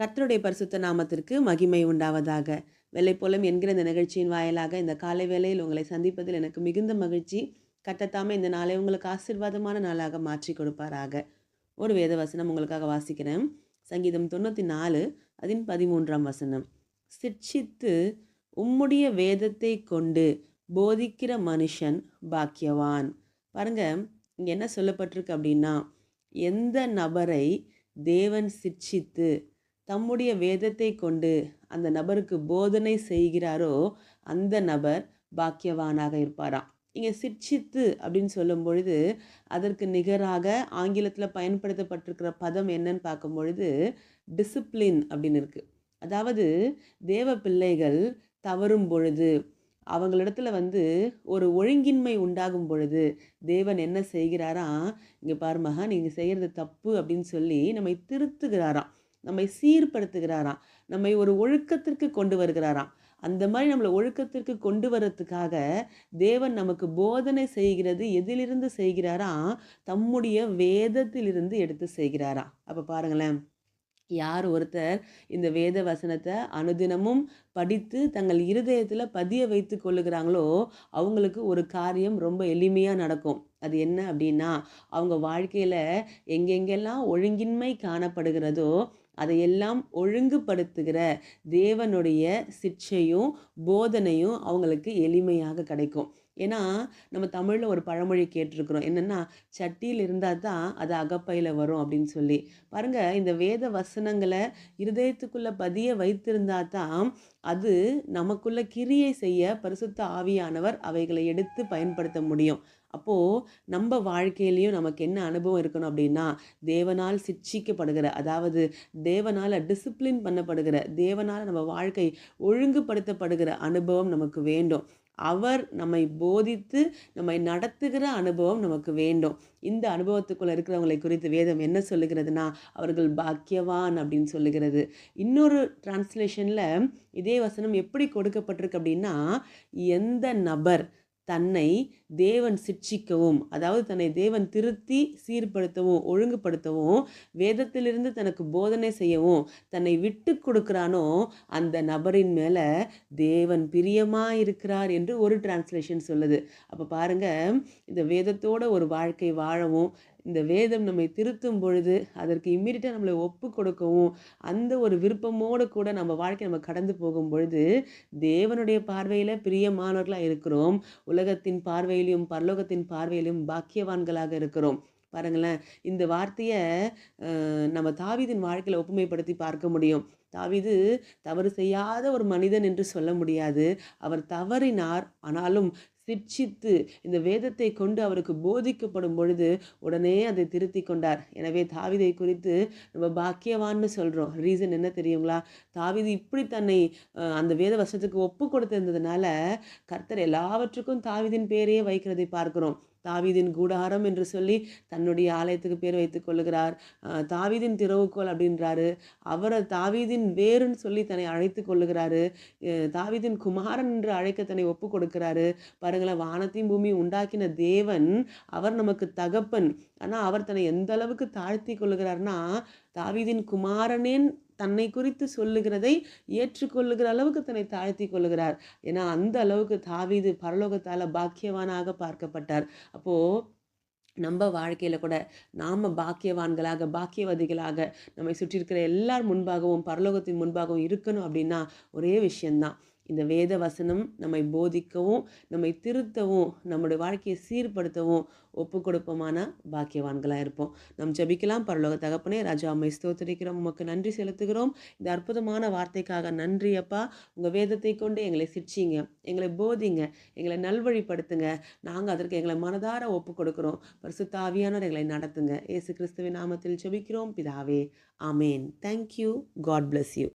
கர்த்தருடைய பரிசுத்த நாமத்திற்கு மகிமை உண்டாவதாக. வெள்ளைப்போலம் என்கிற இந்த நிகழ்ச்சியின் வாயிலாக இந்த காலை வேளையில் உங்களை சந்திப்பதில் எனக்கு மிகுந்த மகிழ்ச்சி. கட்டத்தாம இந்த நாளை உங்களுக்கு ஆசீர்வாதமான நாளாக மாற்றி கொடுப்பாராக. ஒரு வேத வசனம் உங்களுக்காக வாசிக்கிறேன். சங்கீதம் தொண்ணூற்றி நாலு அதன் பதிமூன்றாம் வசனம். சிட்சித்து உம்முடைய வேதத்தை கொண்டு போதிக்கிற மனுஷன் பாக்கியவான். பாருங்க இங்கே என்ன சொல்லப்பட்டிருக்கு அப்படின்னா எந்த நபரை தேவன் சிட்சித்து தம்முடைய வேதத்தை கொண்டு அந்த நபருக்கு போதனை செய்கிறாரோ அந்த நபர் பாக்கியவானாக இருப்பாராம். இங்கே சிட்சித்து அப்படின்னு சொல்லும் பொழுது அதற்கு நிகராக ஆங்கிலத்தில் பயன்படுத்தப்பட்டிருக்கிற பதம் என்னன்னு பார்க்கும் பொழுது டிசிப்ளின் அப்படின்னு இருக்குது அதாவது தேவ பிள்ளைகள் தவறும் பொழுது அவங்களிடத்துல வந்து ஒரு ஒழுங்கின்மை உண்டாகும் பொழுது தேவன் என்ன செய்கிறாராம்? இங்கே பாருமகா நீங்கள் செய்கிறது தப்பு அப்படின்னு சொல்லி நம்மை திருத்துகிறாராம். நம்மை சீர்படுத்துகிறாராம். நம்மை ஒரு ஒழுக்கத்திற்கு கொண்டு வருகிறாராம். அந்த மாதிரி நம்மளை ஒழுக்கத்திற்கு கொண்டு வர்றதுக்காக தேவன் நமக்கு போதனை செய்கிறது எதிலிருந்து செய்கிறாராம்? தம்முடைய வேதத்திலிருந்து எடுத்து செய்கிறாராம். அப்போ பாருங்களேன். யார் ஒருத்தர் இந்த வேத வசனத்தை அனுதினமும் படித்து தங்கள் இருதயத்தில் பதிய வைத்து கொள்ளுகிறாங்களோ அவங்களுக்கு ஒரு காரியம் ரொம்ப எளிமையாக நடக்கும். அது என்ன அப்படின்னா அவங்க வாழ்க்கையில் எங்கெங்கெல்லாம் ஒழுங்கின்மை காணப்படுகிறதோ அதையெல்லாம் ஒழுங்குபடுத்துகிற தேவனுடைய சிக்ஷையும் போதனையும் அவங்களுக்கு எளிமையாக கிடைக்கும். ஏன்னா நம்ம தமிழில் ஒரு பழமொழி கேட்டிருக்கிறோம். என்னென்னா சட்டியில் இருந்தால் தான் அது அகப்பையில் வரும் அப்படின்னு சொல்லி. பாருங்கள் இந்த வேத வசனங்களை இருதயத்துக்குள்ளே பதிய வைத்திருந்தா தான் அது நமக்குள்ள கிரியை செய்ய பரிசுத்த ஆவியானவர் அவைகளை எடுத்து பயன்படுத்த முடியும். அப்போது நம்ம வாழ்க்கையிலையும் நமக்கு என்ன அனுபவம் இருக்கணும் அப்படின்னா தேவனால் சிக்ஷிக்கப்படுகிற அதாவது தேவனால் டிசிப்ளின் பண்ணப்படுகிற தேவனால் நம்ம வாழ்க்கை ஒழுங்குபடுத்தப்படுகிற அனுபவம் நமக்கு வேண்டும். அவர் நம்மை போதித்து நம்மை நடத்துகிற அனுபவம் நமக்கு வேண்டும். இந்த அனுபவத்துக்குள்ளே இருக்கிறவங்களை குறித்து வேதம் என்ன சொல்லுகிறதுனா அவர்கள் பாக்கியவான் அப்படின்னு சொல்லுகிறது. இன்னொரு டிரான்ஸ்லேஷனில் இதே வசனம் எப்படி கொடுக்கப்பட்டிருக்கு அப்படின்னா எந்த நபர் தன்னை தேவன் சிட்சிக்கவும் அதாவது தன்னை தேவன் திருத்தி சீர்படுத்தவும் ஒழுங்குபடுத்தவும் வேதத்திலிருந்து தனக்கு போதனை செய்யவும் தன்னை விட்டு கொடுக்குறானோ அந்த நபரின் மேலே தேவன் பிரியமாக இருக்கிறார் என்று ஒரு டிரான்ஸ்லேஷன் சொல்லுது. அப்போ பாருங்கள் இந்த வேதத்தோட ஒரு வாழ்க்கை வாழவும் இந்த வேதம் நம்மை திருத்தும் பொழுது அதற்கு இம்மீடியட்டாக நம்மளை ஒப்பு கொடுக்கவும் அந்த ஒரு விருப்பமோடு கூட நம்ம வாழ்க்கை நம்ம கடந்து போகும் பொழுது தேவனுடைய பார்வையில் பிரியமானவர்களாக இருக்கிறோம். உலகத்தின் பார்வையிலும் பரலோகத்தின் பார்வையிலும் பாக்கியவான்களாக இருக்கிறோம். பாருங்களேன் இந்த வார்த்தையை நம்ம தாவிதின் வாழ்க்கையில் ஒப்புமைப்படுத்தி பார்க்க முடியும். தாவிது தவறு செய்யாத ஒரு மனிதன் என்று சொல்ல முடியாது. அவர் தவறினார் ஆனாலும் சிற்சித்து இந்த வேதத்தை கொண்டு அவருக்கு போதிக்கப்படும் பொழுது உடனே அதை திருத்தி கொண்டார். எனவே தாவிதை குறித்து நம்ம பாக்கியவான்னு சொல்கிறோம் ரீசன் என்ன தெரியுங்களா? தாவிது இப்படி தன்னை அந்த வேத வசத்துக்கு ஒப்பு கொடுத்திருந்ததுனால கர்த்தர் எல்லாவற்றுக்கும் தாவிதின் பேரையே வைக்கிறதை பார்க்குறோம். தாவீதின் கூடாரம் என்று சொல்லி தன்னுடைய ஆலயத்துக்கு பேர் வைத்துக் கொள்ளுகிறார். தாவீதின் திறவுகோல் அப்படின்றாரு. அவரை தாவீதின் வேறுன்னு சொல்லி தன்னை அழைத்து கொள்ளுகிறாரு. தாவீதின் குமாரன் என்று அழைக்க தன்னை ஒப்பு கொடுக்கிறாரு. பாருங்களேன் வானத்தையும் பூமி உண்டாக்கின தேவன் அவர் நமக்கு தகப்பன். ஆனால் அவர் தன்னை எந்த அளவுக்கு தாழ்த்தி கொள்ளுகிறார்னா தாவீதின் குமாரனேன் தன்னை குறித்து சொல்லுகிறதை ஏற்றுக்கொள்ளுகிற அளவுக்கு தன்னை தாழ்த்தி கொள்ளுகிறார். ஏன்னா அந்த அளவுக்கு தாவிது பரலோகத்தால் பாக்கியவானாக பார்க்கப்பட்டார். அப்போது நம்ம வாழ்க்கையில் கூட நாம் பாக்கியவான்களாக பாக்கியவதிகளாக நம்மை சுற்றி இருக்கிற எல்லார் முன்பாகவும் பரலோகத்தின் முன்பாகவும் இருக்கணும் அப்படின்னா ஒரே விஷயந்தான் இந்த வேத வசனம் நம்மை போதிக்கவும் நம்மை திருத்தவும் நம்முடைய வாழ்க்கையை சீர்படுத்தவும் ஒப்பு கொடுப்போமான பாக்கியவான்களாக இருப்போம். நம் ஜபிக்கலாம். பரலோக தகப்பனே ராஜா அம்மை ஸ்தோத்தரிக்கிறோம். உமக்கு நன்றி செலுத்துகிறோம். இந்த அற்புதமான வார்த்தைக்காக நன்றி அப்பா. உங்கள் வேதத்தை கொண்டு எங்களை சிரிச்சிங்க எங்களை போதிங்க எங்களை நல்வழிப்படுத்துங்க. நாங்கள் அதற்கு எங்களை மனதார ஒப்பு கொடுக்குறோம் பரிசுத்தாவியானவர் எங்களை நடத்துங்க. ஏசு கிறிஸ்துவின் நாமத்தில் ஜபிக்கிறோம். பிதாவே ஆமேன். Thank you God bless you